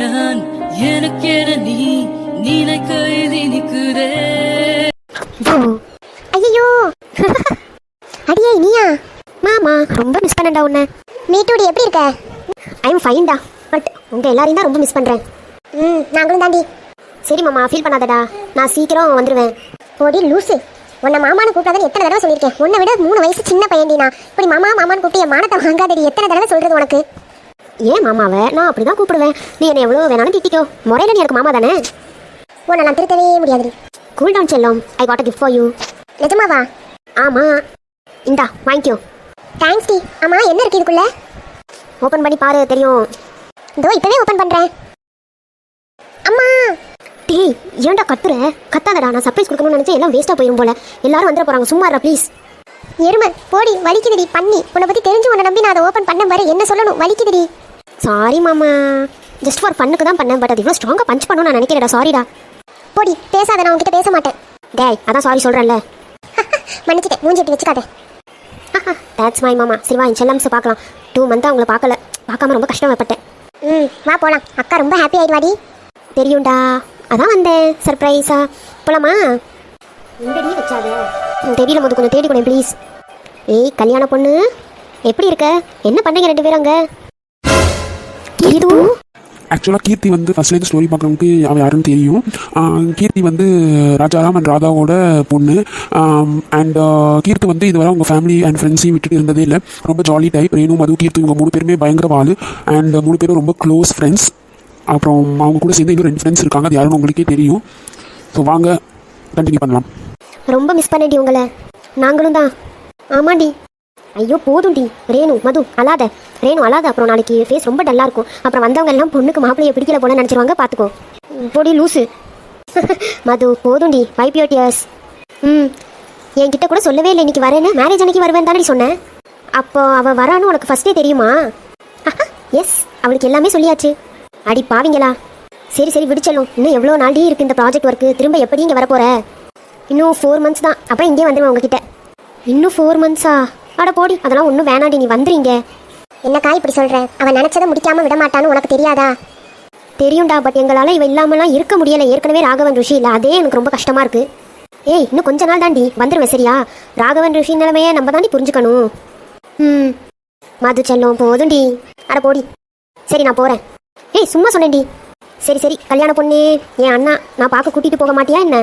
நான் எனக்கென நீ நினைக்க எழுதி நிற்கிறே ஐயோ அடியே நீயா? மாமா ரொம்ப மிஸ் பண்ணேன்டா உன்னை. மீட்டோடி எப்படி இருக்க? ஐ எம் ஃபைன்டா பட் உங்க எல்லாரையும் தான் ரொம்ப மிஸ் பண்றேன். ம் நாங்களும் தாண்டி சரி மாமா ஃபீல் பண்ணாதடா. நான் சீக்கிரம் வந்துடுவேன் போடி லூசு. உன்னை மாமான்னு கூப்பிடாதன்னு எத்தனை தடவை சொல்லியிருக்கேன். உன்னை விட மூணு வயசு சின்ன பையன்டி நான். இப்படி மாமா மாமான்னு கூப்பிட்டு என் மானத்தை வாங்காதடி. எத்தனை தடவை சொல்றது உனக்கு? ஏன் மாமாவை? நான் அப்படி தான் கூப்பிடுவேன். நீ என்னை எவ்வளோ வேணாலும் திட்டிக்கோ. முறையில் நீ எனக்கு மாமா தானே? உன்னை நான் திருத்தவே முடியாது கூல் டவுன் செல்லம். I got gift for you நிஜமாவா? ஆமா. இந்தா வாங்கிக்கோ. தேங்க்ஸ் டி. ஆமா என்ன இருக்கு இதுக்குள்ள? ஓபன் பண்ணி பாரு தெரியும். இதோ இப்பவே ஓபன் பண்றேன். அம்மா! டேய் ஏன்டா கத்துற? கத்தாதடா. நான் சர்ப்ரைஸ் கொடுக்கணும்னு நினைச்சேன். எல்லாம் வேஸ்டா போயிரும் போல. எல்லாரும் வந்துட போறாங்க. சும்மா ப்ளீஸ் எருமை போடி. வலிக்குதுடி. பண்ணி. உன்னை பத்தி தெரிஞ்சு உன்னை நம்பி நான் அதை ஓபன் பண்ண பாரு என்ன சொல்லணும்? வலிக்குதுடி. சாரி மாமா. ஜஸ்ட் ஃபார் பண்ணுக்கு தான் பண்ணேன் பட் அது இவ்வளோ ஸ்ட்ராங்காக பஞ்ச் பண்ணணும் நான் நினைக்கிறேடா சாரிடா போடி பேசாத நான் உன்கிட்ட பேச மாட்டேன். டேய் அதான் சாரி சொல்கிறேன்ல மன்னிச்சிட்டேன் மூஞ்சி எப்படி வச்சுக்காத. தேட்ஸ் மை மாமா. சரி வா என் செல்லம்ஸ் பார்க்கலாம். டூ மந்த்தாக உங்களை பார்க்கல. பார்க்காம ரொம்ப கஷ்டப்பட்டேன். ம் வா போகலாம் அக்கா ரொம்ப ஹாப்பி ஆயிடுவாடி. தெரியும்டா. அதான் வந்தேன். சர்ப்ரைஸா போலாமா? எங்கடி வச்சாத. தெரியல முது கொஞ்சம் தேடி கொடுங்க ப்ளீஸ் ஏய் கல்யாண பொண்ணு. எப்படி இருக்க? என்ன பண்ணீங்க ரெண்டு பேரும் அங்கே? இது ஆக்சுவலாக கீர்த்தி வந்து ஃபர்ஸ்ட்லேருந்து ஸ்டோரி பார்க்குறவங்களுக்கு அவள் யாருன்னு தெரியும். கீர்த்தி வந்து ராஜாராம் அண்ட் ராதாவோட பொண்ணு. அண்ட் கீர்த்தி வந்து இதுவரை அவங்க ஃபேமிலி அண்ட் ஃப்ரெண்ட்ஸையும் விட்டுட்டு இருந்ததே இல்லை. ரொம்ப ஜாலி டைப் ரேணு மது கீர்த்தி இவங்க மூணு பேருமே பயங்கர வாள் அண்ட் மூணு பேரும் ரொம்ப க்ளோஸ் ஃப்ரெண்ட்ஸ் அப்புறம் அவங்க கூட சேர்ந்து இன்னும் ரெண்டு ஃப்ரெண்ட்ஸ் இருக்காங்க. அது யாருன்னு உங்களுக்கே தெரியும். ஸோ வாங்க கண்டினியூ பண்ணலாம். ரொம்ப மிஸ் பண்ணேன்டி உங்களை. நாங்களும் தான். ஆமாண்டி. ஐயோ போதும்டி ரேணு மது அழாத. ரேணு அழாத. அப்புறம் நாளைக்கு ஃபேஸ் ரொம்ப டல்லாக இருக்கும். அப்புறம் வந்தவங்க எல்லாம் பொண்ணுக்கு மாப்பிள்ளைய பிடிக்கல போல நினச்சிருவாங்க பார்த்துக்கோ பொடி லூசு. மது போதும்டி வைப் யோர் டியர்ஸ் ம். என்கிட்ட கூட சொல்லவே இல்லை. இன்னைக்கு வரேன்னு. மேரேஜ் அன்னைக்கு வருவேன் தானே சொன்னேன். அப்போ அவள் வரான்னு உனக்கு ஃபஸ்ட்டே தெரியுமா? எஸ் அவளுக்கு எல்லாமே சொல்லியாச்சு. அடி பாவிங்களா. சரி சரி விடிச்சலும் இன்னும் எவ்வளோ நாள்டி இருக்குது இந்த ப்ராஜெக்ட் ஒர்க்கு திரும்ப எப்படி இங்கே வரப்போகிற இன்னும் ஃபோர் மந்த்ஸ் தான். அப்புறம் இங்கே வந்துடுவேன் உங்ககிட்ட. இன்னும் ஃபோர் மந்த்ஸா அட போடி அதெல்லாம் ஒன்றும் வேணாடி நீ வந்துறீங்க என்னக்கா இப்படி சொல்கிறேன் அவன் நினச்சதை முடிக்காமல் விட மாட்டான்னு உனக்கு தெரியாதா? தெரியும்டா பட் எங்களால் இவ இல்லாமலாம் இருக்க முடியலை. ஏற்கனவே ராகவன் ருஷி இல்லை அதே எனக்கு ரொம்ப கஷ்டமாக இருக்கு. ஏய் இன்னும் கொஞ்ச நாள் தாண்டி வந்துடுவேன் சரியா? ராகவன் ருஷி நிலைமையை நம்ம தாண்டி புரிஞ்சுக்கணும். ம். மது செல்லம் போதும்டி. அட போடி. சரி நான் போகிறேன் ஏய் சும்மா சொன்னேன்டி. சரி சரி கல்யாண பொண்ணு என் அண்ணா நான் பார்க்க கூட்டிகிட்டு போக மாட்டியா என்ன?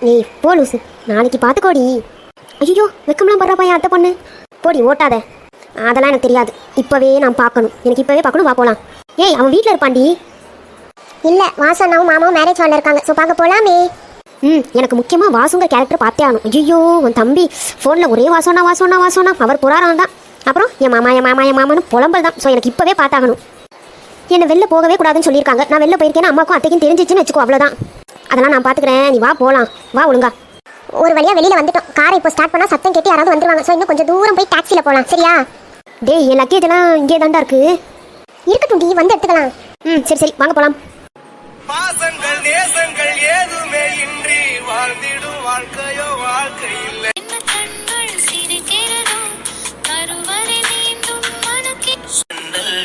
நீ போ லூசு. நாளைக்கு பார்த்துக்கோடி. ஐயோ வெக்கம்லாம் படுறப்பா என் அத்தை பொண்ணு. போடி ஓட்டாத. அதெல்லாம் எனக்கு தெரியாது. இப்போவே நான் பார்க்கணும். எனக்கு இப்போவே பார்க்கணும் வா போகலாம் ஏய் அவன் வீட்டில் இருப்பான்டி. இல்லை வாசனாவும் மாமாவும் மேரேஜ் ஹாலில் இருக்காங்க. ஸோ பார்க்க போகலாமே ம் எனக்கு முக்கியமாக வாசுங்க கேரக்டர் பார்த்தே ஆகணும். ஐயோ உன் தம்பி ஃபோனில் ஒரே வாசோனா வாசோனா வாசோனா அவர் புறாரம் தான். அப்புறம் என் மாமா என் மாமா என் மாமான்னு புலம்பல் தான். ஸோ எனக்கு இப்போவே பார்த்தாகணும். என்னை வெளில போகவே கூடாதுன்னு சொல்லியிருக்காங்க. நான் வெளில போயிருக்கேன்னு அம்மாக்கும் அத்தைக்கும் தெரிஞ்சிச்சுன்னு வச்சுக்கோ அவ்வளோதான் அதெல்லாம் நான் பார்த்துக்கிறேன். நீ வா போகலாம் வா ஒழுங்கா. ஒரு வழியாக வெளியில் வந்துட்டோம். காரை இப்போ ஸ்டார்ட் பண்ணால் சத்தம் கேட்டு யாராவது வந்துருவாங்க. ஸோ இன்னும் கொஞ்சம் தூரம் போய் டாக்ஸியில் போகலாம் சரியா? டேய் என் லக்கேஜ் எல்லாம் இங்கே தாண்டா இருக்கு. இருக்கட்டும் டி வந்து எடுத்துக்கலாம். ம் சரி சரி வாங்க போகலாம் பாசங்கள் நேசங்கள் ஏதுமே இன்றி வாழ்ந்திடும் வாழ்க்கையோ வாழ்க்கை இல்லை.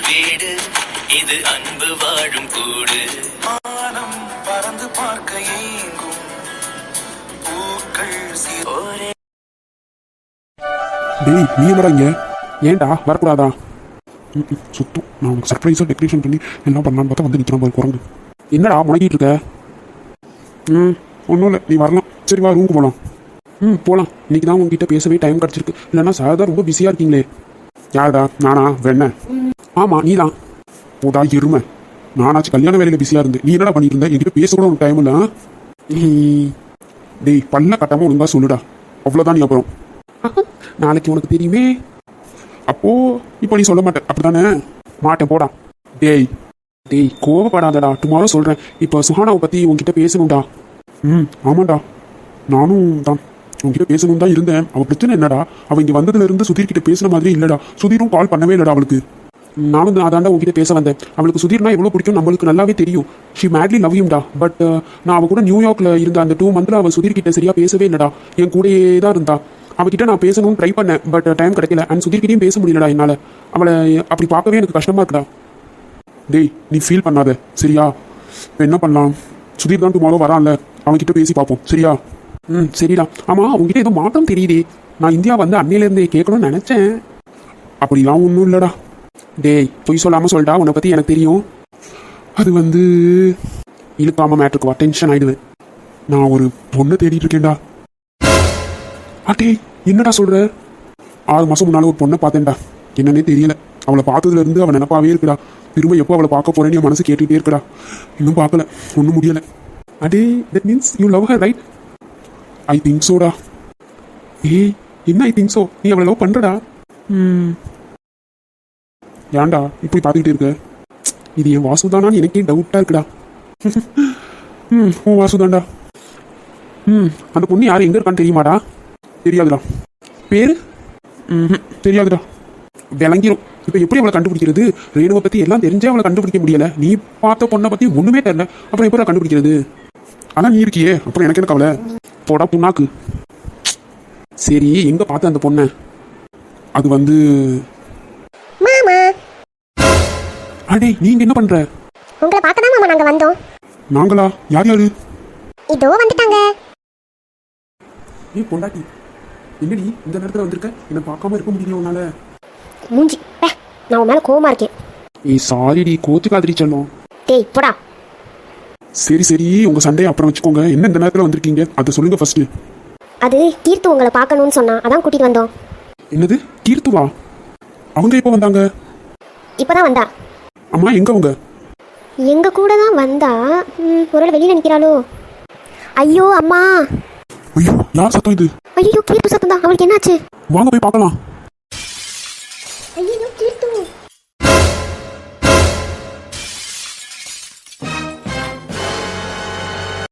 வீடு இது அன்பு டேய் நீ என்னடா இங்கே? ஏன்டா? வரக்கூடாதா? ம், சுத்தம் நான் உனக்கு சர்ப்ரைஸாக டெக்கரேஷன் பண்ணி என்ன பண்ணான்னு பார்த்தா வந்து நிற்கிறான் போய் குரங்கு. என்னடா முடங்கிட்டு இருக்க? ம் ஒன்றும் இல்லை. நீ வரலாம். சரி வா ரூமுக்கு போகலாம் ம் போகலாம் இன்னைக்கு தான் உங்ககிட்ட பேசவே டைம் கிடச்சிருக்கு. இல்லைன்னா சார் தான் ரொம்ப பிஸியாக இருக்கீங்களே. யாருடா? நானா? வெண்ண? ஆமாம் நீ தான் போடா எருமை. நானாச்சு கல்யாண வேலையில் பிஸியாக இருந்தேன். நீ என்னடா பண்ணிட்டு இருந்த? என்கிட்ட பேச கூட உனக்கு டைம் இல்லை டேய் பல்ல கட்டமாக ஒழுங்காக சொல்லுடா. அவ்வளோதான் நீ அப்புறம். நாளைக்கு உனக்கு தெரியுமே. அப்போ இப்போ நீ சொல்ல மாட்டேன் அப்படிதானே மாட்டேன் போடா. டேய் டேய் கோவப்படாதடா. டுமாரோ சொல்கிறேன் இப்போ சுஹானாவை பற்றி உன்கிட்ட பேசணும்டா. ம் ஆமாண்டா. நானும் தான். உங்ககிட்ட பேசணும் தான் இருந்தேன். அவள் பிரச்சனை என்னடா? அவள் இங்கே வந்ததுலேருந்து சுதீர்கிட்ட சுதீர் பேசின மாதிரி இல்லைடா. சுதீரும் கால் பண்ணவே இல்லைடா அவளுக்கு. நானும் தான் அதாண்டா உங்ககிட்ட பேச வந்தேன். அவளுக்கு சுதீர்னா எவ்வளோ பிடிக்கும் நம்மளுக்கு நல்லாவே தெரியும். ஷி மேட்லி லவ் யூம்டா பட் நான் அவள் கூட நியூயார்க்கில் இருந்த அந்த டூ மந்தில் அவள் சுதீர்கிட்ட சரியாக பேசவே இல்லைடா. என் கூடயே தான் இருந்தா. அவகிட்ட நான் பேசணும்னு ட்ரை பண்ணேன் பட் டைம் கிடைக்கல அண்ட் சுதிர்கிட்டயும் பேச முடியலடா என்னால். அவளை அப்படி பார்க்கவே எனக்கு கஷ்டமாக இருக்குடா. டேய் நீ ஃபீல் பண்ணாத சரியா? இப்போ என்ன பண்ணலாம்? சுதீர் தான் டுமாரோ வரான்ல அவன்கிட்ட பேசி பார்ப்போம் சரியா? ம் சரிடா. ஆமாம் உங்ககிட்ட ஏதோ மாற்றம் தெரியுதே. நான் இந்தியா வந்து அன்னையிலேருந்தே கேட்கணும்னு நினச்சேன். அப்படிலாம் ஒன்றும் இல்லைடா. டேய் பொய் சொல்லாமல் சொல்லிட்டா உன்னை பற்றி எனக்கு தெரியும். அது வந்து இழுக்காமல் மேட்ருக்கு வா டென்ஷன் ஆயிடுவேன். நான் ஒரு பொண்ணை தேடிட்டு இருக்கேன்டா. அட்டே என்னடா சொல்ற? ஆறு மாசம் முன்னால ஒரு பொண்ணை பார்த்தேன்டா. என்னன்னே தெரியல. அவளை பார்த்ததுல இருந்து அவன் நினப்பாவே இருக்குடா. திரும்ப எப்போ அவளை பார்க்க போறேன்னு என் மனசு கேட்டுட்டே இருக்குடா. இன்னும் பார்க்கல. ஒன்றும் முடியல. அடே that means you love her right I think soda ஏய் என்ன ஐ திங்க் சோ நீ அவளை லவ் பண்றடா. ம். ஏன்டா இப்படி பார்த்துக்கிட்டு இருக்க? இது என் வாசுதானான்னு எனக்கே டவுட்டா இருக்குடா. ம் உன் வாசுதான்டா. ம் அந்த பொண்ணு யார் எங்க இருக்கான்னு தெரியுமாடா? தெரியாதுடா. பேரு? ம் தெரியாதுடா. விளங்கிரும். இப்போ எப்படி அவளை கண்டுபிடிக்கிறது? ரேணுவை பத்தி எல்லாம் தெரிஞ்சே அவளை கண்டுபிடிக்க முடியல. நீ பார்த்த பொண்ணை பத்தி ஒண்ணுமே தெரியல. அப்புறம் எப்படி கண்டுபிடிக்கிறது? ஆனா நீ இருக்கியே. அப்புறம் எனக்கு என்ன கவலை? போடா புண்ணாக்கு. சரி எங்க பார்த்த அந்த பொண்ணை? அது வந்து அடே நீங்க என்ன பண்ற? உங்களை பார்க்க தான் மாமா நாங்கள் வந்தோம். நாங்களா? யார் யாரு? இதோ வந்துட்டாங்க. நீ பொண்டாட்டி. என்னடி இந்த நேரத்துல வந்திருக்க? என்ன பார்க்காம இருக்க முடியல உன்னால. மூஞ்சி பே நான் உன் மேலே கோவமா இருக்கேன். ஏய் சாரிடி கோச்சுக்காதிரி செல்லம். டேய் போடா. சரி சரி உங்க சண்டையை அப்புறம் வச்சுக்கோங்க. என்ன இந்த நேரத்துல வந்திருக்கீங்க? அதை சொல்லுங்க ஃபர்ஸ்ட் அது கீர்த்து உங்களை பார்க்கணும்னு சொன்னா அதான் கூட்டிட்டு வந்தோம். என்னது? கீர்த்துவா? அவங்க எப்போ வந்தாங்க? இப்பதான் வந்தா. அம்மா எங்க அவங்க? எங்க கூட தான் வந்தா. ம், ஒருவேளை வெளியில நிக்கிறாளோ. ஐயோ அம்மா. யார் சத்தம் இது. ஐயோ கீர்த்து சத்தம் தான் அவளுக்கு என்னாச்சு? வாங்க போய் பார்க்கலாம்.